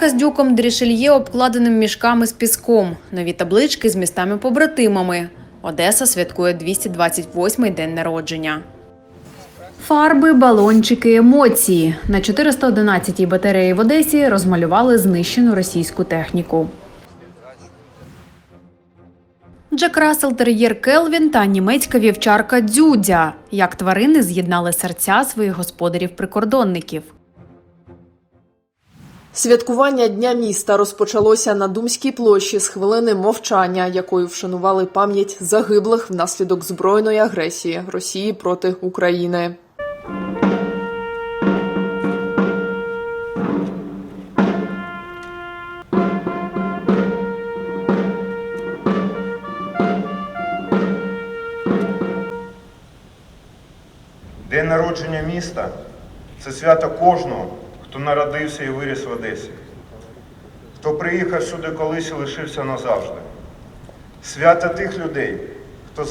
Чарка з дюком дрішельє обкладеним мішками з піском. Нові таблички з містами-побратимами. Одеса святкує 228-й день народження. Фарби, балончики, емоції. На 411-й батареї в Одесі розмалювали знищену російську техніку. Джек Рассел тер'єр Келвін та німецька вівчарка Дзюдзя. Як тварини з'єднали серця своїх господарів-прикордонників. Святкування Дня міста розпочалося на Думській площі з хвилини мовчання, якою вшанували пам'ять загиблих внаслідок збройної агресії Росії проти України. День народження міста це свято кожного, хто народився і виріс в Одесі, хто приїхав сюди колись і лишився назавжди. Свято тих людей, хто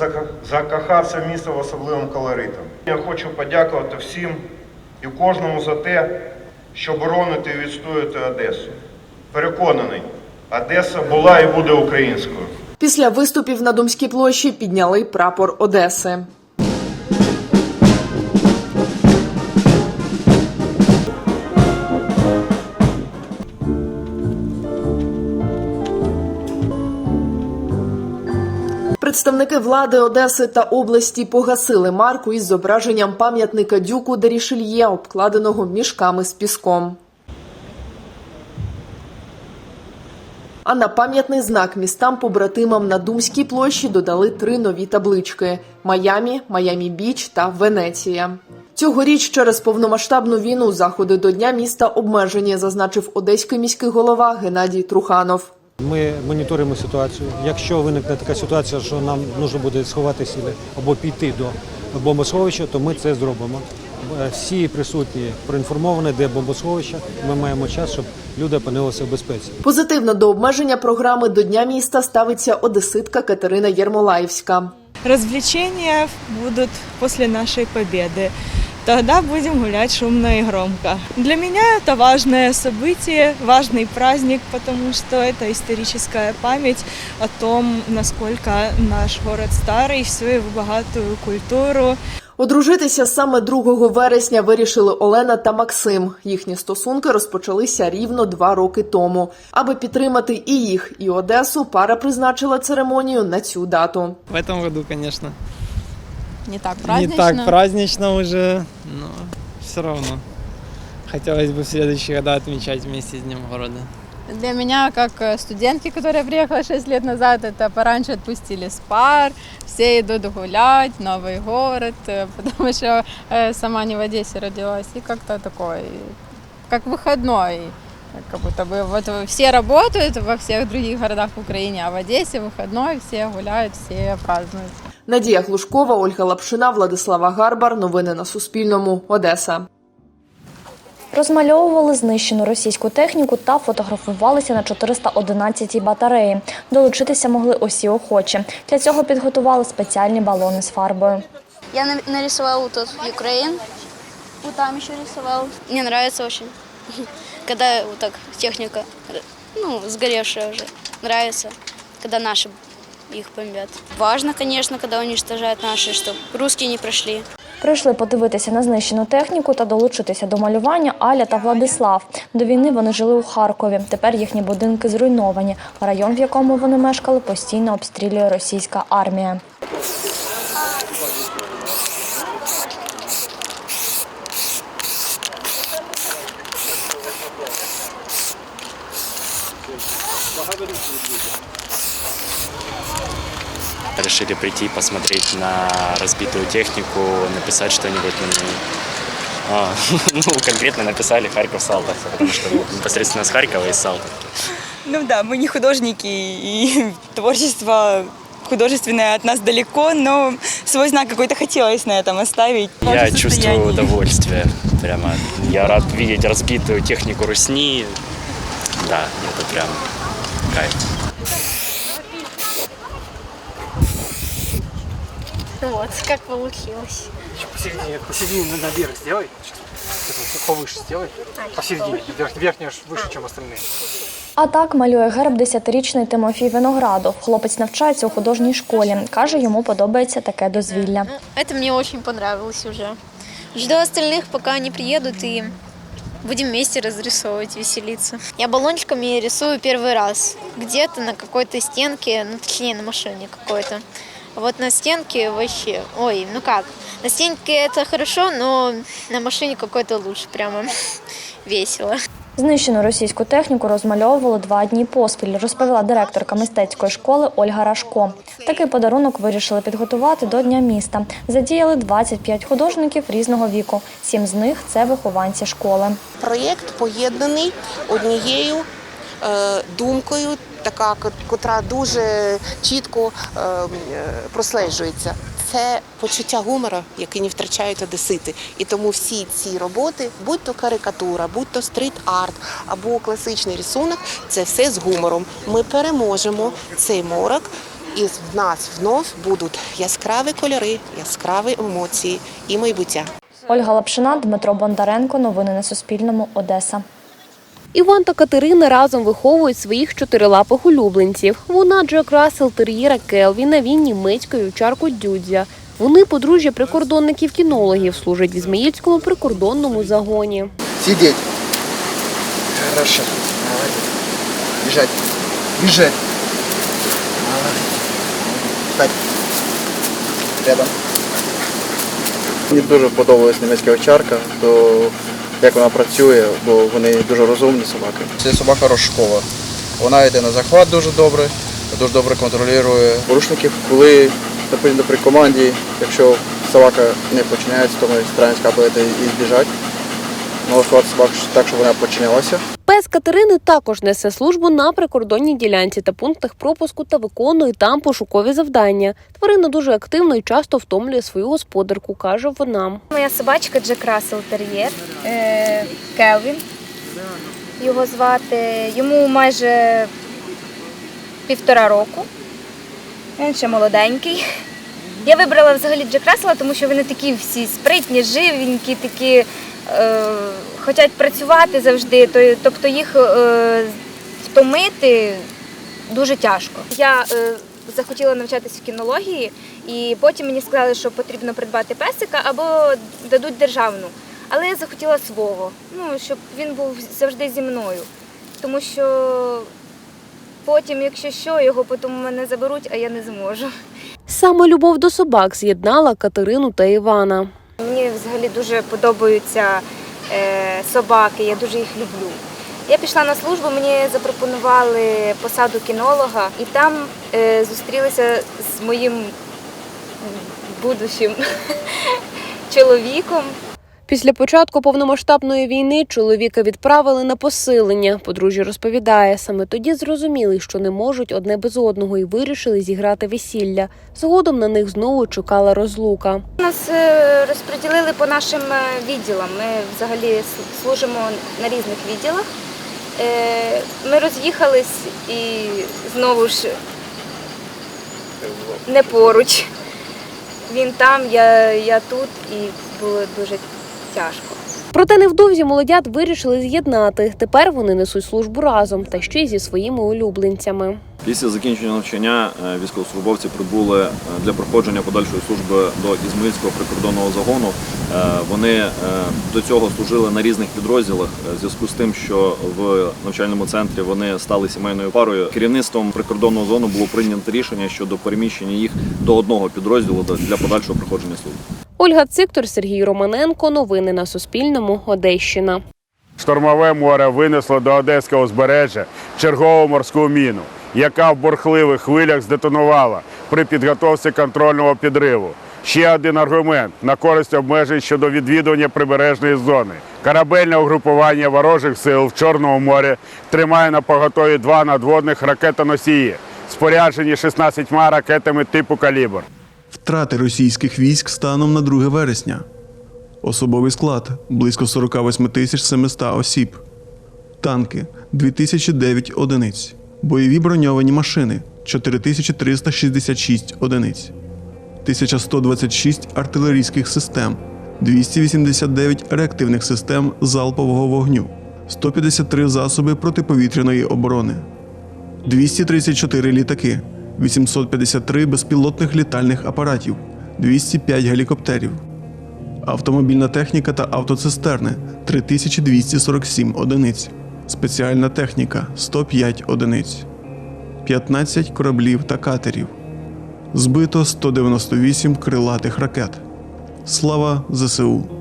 закохався в місто в особливим колоритом. Я хочу подякувати всім і кожному за те, що бороните і відстоюєте Одесу. Переконаний, Одеса була і буде українською. Після виступів на Думській площі підняли прапор Одеси. Представники влади Одеси та області погасили марку із зображенням пам'ятника дюку Дерішельє, обкладеного мішками з піском. А на пам'ятний знак містам-побратимам на Думській площі додали три нові таблички: Майамі, Майамі Біч та Венеція. Цьогоріч через повномасштабну війну заходи до Дня міста обмежені, зазначив одеський міський голова Геннадій Труханов. Ми моніторимо ситуацію. Якщо виникне така ситуація, що нам потрібно буде сховатися або піти до бомбосховища, то ми це зробимо. Е, Всі присутні проінформовані, де бомбосховище. Ми маємо час, щоб люди опинилися в безпеці. Позитивно до обмеження програми до Дня міста ставиться одеситка Катерина Єрмолаївська. Развлечения будут после нашей победы. Тогда будем гулять шумно и громко. Для меня это важное событие, важный праздник, потому что это историческая память о том, насколько наш город старый, всю его богатую культуру, Одружитися саме 2 вересня вирішили Олена та Максим. Їхні стосунки розпочалися рівно два роки тому. Аби підтримати і їх, і Одесу, пара призначила церемонію на цю дату. В этом году, конечно. Не так Не празднично. так празднично уже, но все равно. Хотелось бы в следующие года отмечать вместе с Днем города. Для меня, как э, студентки, которая приехала 6 лет назад, это пораньше отпустили с пар, все идут гулять, новый город, э, потому что э, сама не в Одессе родилась, и как-то такой, как выходной. Как будто бы вот все работают во всех других городах в Украине, а в Одессе выходной, все гуляют, все празднуют. Надія Глушкова, Ольга Лапшина, Владислава Гарбар. Новини на Суспільному. Одеса. Розмальовували знищену російську техніку та фотографувалися на 411-й батареї. Долучитися могли усі охочі. Для цього підготували спеціальні балони з фарбою. Я на- тут Украин. Вот там еще рисовал. Мне нравится очень. Когда вот так техника, ну, сгоревшая уже. Нравится, когда наши их бомбят. Важно, звісно, коли уничтожають наші, щоб русські не пройшли. Прийшли подивитися на знищену техніку та долучитися до малювання Аля та Владислав. До війни вони жили у Харкові. Тепер їхні будинки зруйновані. Район, в якому вони мешкали, постійно обстрілює російська армія. Решили прийти посмотреть на разбитую технику, написать что-нибудь на ней. А, ну, конкретно написали Харьков Салтовка, потому что непосредственно с Харькова и с Салтовки. Ну да, мы не художники, и творчество художественное от нас далеко, но свой знак какой-то хотелось на этом оставить. Я чувствую удовольствие. Прямо я рад видеть разбитую технику Русни. Да, это прям кайф. Вот, как получилось. Посередине, посередине наверх сделай. Сейчас повыше сделай. Посередине. Верх, верхняя выше, чем остальные. А так малює герб 10-річний Тимофій Виноградов. Хлопець навчається у художній школі. Каже, йому подобається таке дозвілля. Это мне очень понравилось уже. Жду остальных, пока они приедут, и будем вместе разрисовывать, веселиться. Я баллончиками рисую первый раз. Где-то на какой-то стенке, ну точнее на машине какой-то. А Вот на стенке вообще, ой, ну как, на стенке это хорошо, но на машине какой-то лучше, прямо весело. Знищену російську техніку розмальовували два дні поспіль, розповіла директорка мистецької школи Ольга Рашко. Такий подарунок вирішили підготувати до Дня міста. Задіяли 25 художників різного віку. Сім з них це вихованці школи. Проєкт поєднаний однією думкою, така, котра дуже чітко е, е, прослежується. Це почуття гумора, яке не втрачають одесити. І тому всі ці роботи, будь то карикатура, будь то стріт-арт або класичний рисунок, це все з гумором. Ми переможемо цей морок, і в нас знов будуть яскраві кольори, яскраві емоції і майбуття. Ольга Лапшина, Дмитро Бондаренко. Новини на Суспільному. Одеса. Іван та Катерина разом виховують своїх чотирилапих улюбленців. Вона Джек Рассел Тер'єра Келвіна, він німецьку вівчарку Дюдзя. Вони подружжя прикордонників-кінологів, служать в Ізмаїльському прикордонному загоні. Сидеть. Хорошо. Молодец. Бежать. Бежать. Встать. Рядом. Мені дуже подобалась німецька овчарка, то як вона працює, бо вони дуже розумні собаки. Це собака розшкова. Вона йде на захват дуже добре, дуже добре контролює порушників. Коли, наприклад, при команді, якщо собака не починається, то ми стараємося капати і збіжати. Налаштувати собаку так, щоб вона починялася. Пес Катерини також несе службу на прикордонній ділянці та пунктах пропуску та виконує там пошукові завдання. Тварина дуже активно і часто втомлює свою господарку, каже вона. Моя собачка Джек Рассел Тер'єр, е, Келвін. Його звати. Йому майже півтора року. Він ще молоденький. Я вибрала взагалі Джек Рассела, тому що вони такі всі спритні, живенькі, такі е, хочуть працювати завжди. То- Тобто їх е, втомити дуже тяжко. Я е, захотіла навчатися в кінології, і потім мені сказали, що потрібно придбати песика або дадуть державну. Але я захотіла свого, ну щоб він був завжди зі мною. Тому що потім, якщо що, його потім мене заберуть, а я не зможу. Саме любов до собак з'єднала Катерину та Івана. Мені взагалі дуже подобаються собаки, я дуже їх люблю. Я пішла на службу, мені запропонували посаду кінолога, і там е, зустрілася з моїм будущим чоловіком. Після початку повномасштабної війни чоловіка відправили на посилення. Подружжя розповідає, саме тоді зрозуміли, що не можуть одне без одного, і вирішили зіграти весілля. Згодом на них знову чекала розлука. Нас е, розподілили по нашим е, відділам. Ми взагалі служимо на різних відділах. Е, Ми роз'їхались і знову ж не поруч. Він там, я, я тут, і було дуже тяжко. Проте невдовзі молодят вирішили з'єднати. Тепер вони несуть службу разом та ще й зі своїми улюбленцями. Після закінчення навчання е, військовослужбовці прибули е, для проходження подальшої служби до Ізмаїльського прикордонного загону. Е, Вони до цього служили на різних підрозділах. В зв'язку з тим, що в навчальному центрі вони стали сімейною парою. Керівництвом прикордонного зону було прийнято рішення щодо переміщення їх до одного підрозділу для подальшого проходження служби. Ольга Циктор, Сергій Романенко. Новини на Суспільному. Одещина. Штормове море винесло до Одеського узбережжя чергову морську міну, яка в бурхливих хвилях здетонувала при підготовці контрольного підриву. Ще один аргумент на користь обмежень щодо відвідування прибережної зони. Корабельне угрупування ворожих сил в Чорному морі тримає на поготові два надводних ракетоносії, споряджені 16 ракетами типу калібр. Втрати російських військ станом на 2 вересня. Особовий склад близько 48 тисяч 700 осіб. Танки 2009 одиниць. Бойові броньовані машини 4366 одиниць. 1126 артилерійських систем, 289 реактивних систем залпового вогню, 153 засоби протиповітряної оборони, 234 літаки, 853 безпілотних літальних апаратів, 205 гелікоптерів, автомобільна техніка та автоцистерни 3247 одиниць, спеціальна техніка 105 одиниць, 15 кораблів та катерів. Збито 198 крилатих ракет. Слава ЗСУ!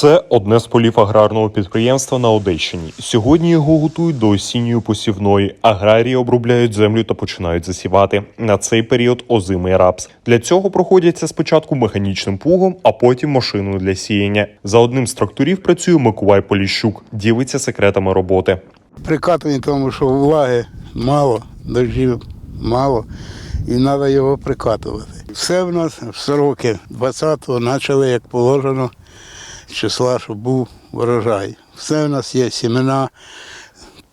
Це одне з полів аграрного підприємства на Одещині. Сьогодні його готують до осінньої посівної. Аграрії обробляють землю та починають засівати. На цей період озимий рапс. Для цього проходяться спочатку механічним плугом, а потім машиною для сіяння. За одним з тракторів працює Миколай Поліщук. Ділиться секретами роботи. Прикатані тому, що влаги мало, дощів мало, і треба його прикатувати. Все в нас в сроки 20-го почали, як положено, числа, щоб був врожай. Все в нас є сімена,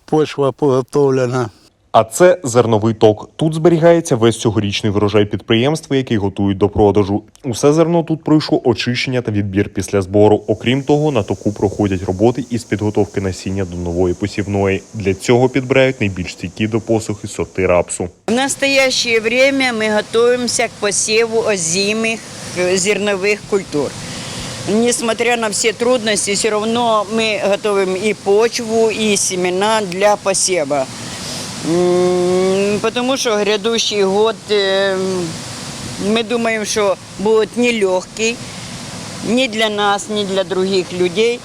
почва поготовлена. А це зерновий ток. Тут зберігається весь цьогорічний врожай підприємства, який готують до продажу. Усе зерно тут пройшло очищення та відбір після збору. Окрім того, на току проходять роботи із підготовки насіння до нової посівної. Для цього підбирають найбільш стійкі до посухи сорти рапсу. В настоящее время мы готовимся к посеву озимых э, зерновых культур. Несмотря на все трудности, все равно мы готовим и почву, и семена для посева. М, Потому что грядущий год, э, мы думаем, что будет нелегкий ни для нас, ни для других людей.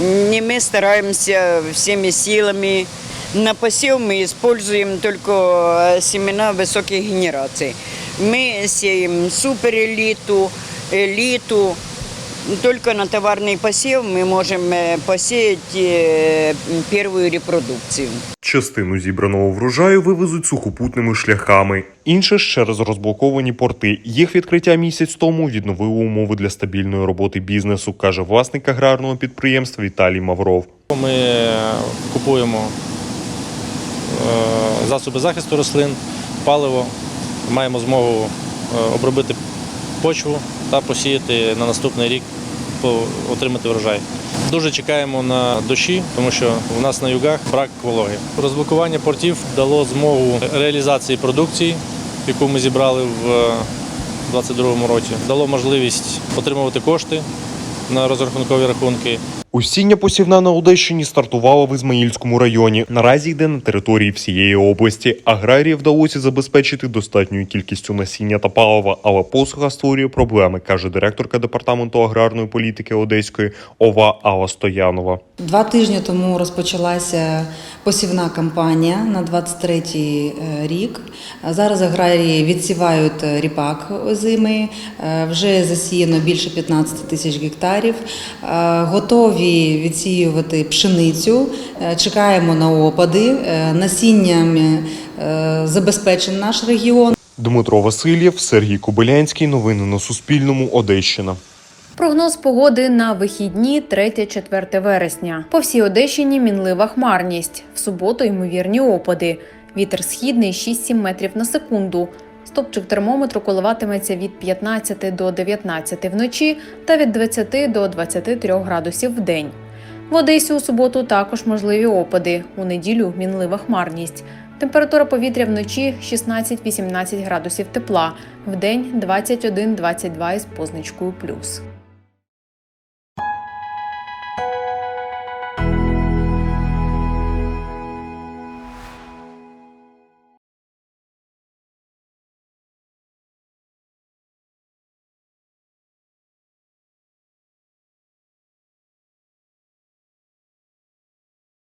И мы стараемся всеми силами. На посев мы используем только э, семена высоких генераций. Мы сеем суперэлиту, элиту. Только на товарный посев мы можем э, посеять э, первую репродукцию. Частину зібраного врожаю вивезуть сухопутними шляхами. Інше ж через розблоковані порти. Їх відкриття місяць тому відновило умови для стабільної роботи бізнесу, каже власник аграрного підприємства Віталій Мавров. Ми купуємо е, засоби захисту рослин, паливо, маємо змогу е, обробити почву та посіяти на наступний рік, по- отримати врожай. Дуже чекаємо на дощі, тому що у нас на югах брак вологи. Розблокування портів дало змогу реалізації продукції, яку ми зібрали в 2022 році. Дало можливість отримувати кошти на розрахункові рахунки. Осіння посівна на Одещині стартувала в Ізмаїльському районі. Наразі йде на території всієї області. Аграрії вдалося забезпечити достатньою кількістю насіння та палива, але посуха створює проблеми, каже директорка департаменту аграрної політики Одеської ОВА Алла Стоянова. Два тижні тому розпочалася посівна кампанія на 23-й е, рік. Зараз аграрії відсівають е, ріпак озимий, е, вже засіяно більше 15 тисяч гектарів. Е, Готові відсіювати пшеницю, Е, чекаємо на опади. Е, Насінням е, забезпечений наш регіон. Дмитро Васильєв, Сергій Кобилянський. Новини на Суспільному. Одещина. Прогноз погоди на вихідні 3-4 вересня. По всій Одещині мінлива хмарність. В суботу ймовірні опади. Вітер східний 6-7 метрів на секунду. Стопчик термометру коливатиметься від 15 до 19 вночі та від 20 до 23 градусів в день. В Одесі у суботу також можливі опади. У неділю мінлива хмарність. Температура повітря вночі 16-18 градусів тепла, в день 21-22 із позначкою плюс.